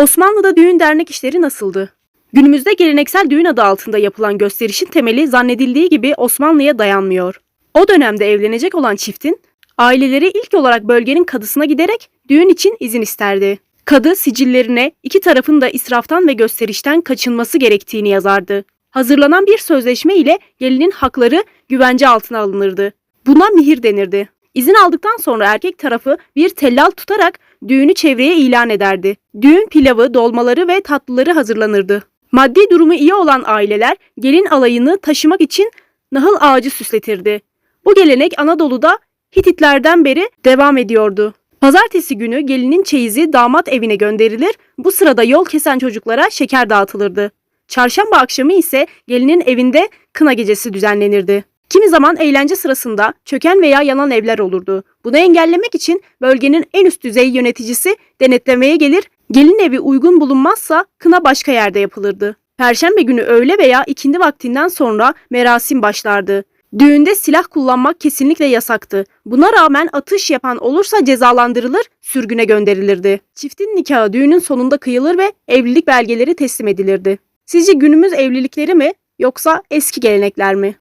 Osmanlı'da düğün dernek işleri nasıldı? Günümüzde geleneksel düğün adı altında yapılan gösterişin temeli zannedildiği gibi Osmanlı'ya dayanmıyor. O dönemde evlenecek olan çiftin aileleri ilk olarak bölgenin kadısına giderek düğün için izin isterdi. Kadı sicillerine iki tarafın da israftan ve gösterişten kaçınması gerektiğini yazardı. Hazırlanan bir sözleşme ile gelinin hakları güvence altına alınırdı. Buna mihir denirdi. İzin aldıktan sonra erkek tarafı bir tellal tutarak düğünü çevreye ilan ederdi. Düğün pilavı, dolmaları ve tatlıları hazırlanırdı. Maddi durumu iyi olan aileler gelin alayını taşımak için nahıl ağacı süsletirdi. Bu gelenek Anadolu'da Hititlerden beri devam ediyordu. Pazartesi günü gelinin çeyizi damat evine gönderilir, bu sırada yol kesen çocuklara şeker dağıtılırdı. Çarşamba akşamı ise gelinin evinde kına gecesi düzenlenirdi. Kimi zaman eğlence sırasında çöken veya yanan evler olurdu. Bunu engellemek için bölgenin en üst düzey yöneticisi denetlemeye gelir, gelin evi uygun bulunmazsa kına başka yerde yapılırdı. Perşembe günü öğle veya ikindi vaktinden sonra merasim başlardı. Düğünde silah kullanmak kesinlikle yasaktı. Buna rağmen atış yapan olursa cezalandırılır, sürgüne gönderilirdi. Çiftin nikahı düğünün sonunda kıyılır ve evlilik belgeleri teslim edilirdi. Sizce günümüz evlilikleri mi yoksa eski gelenekler mi?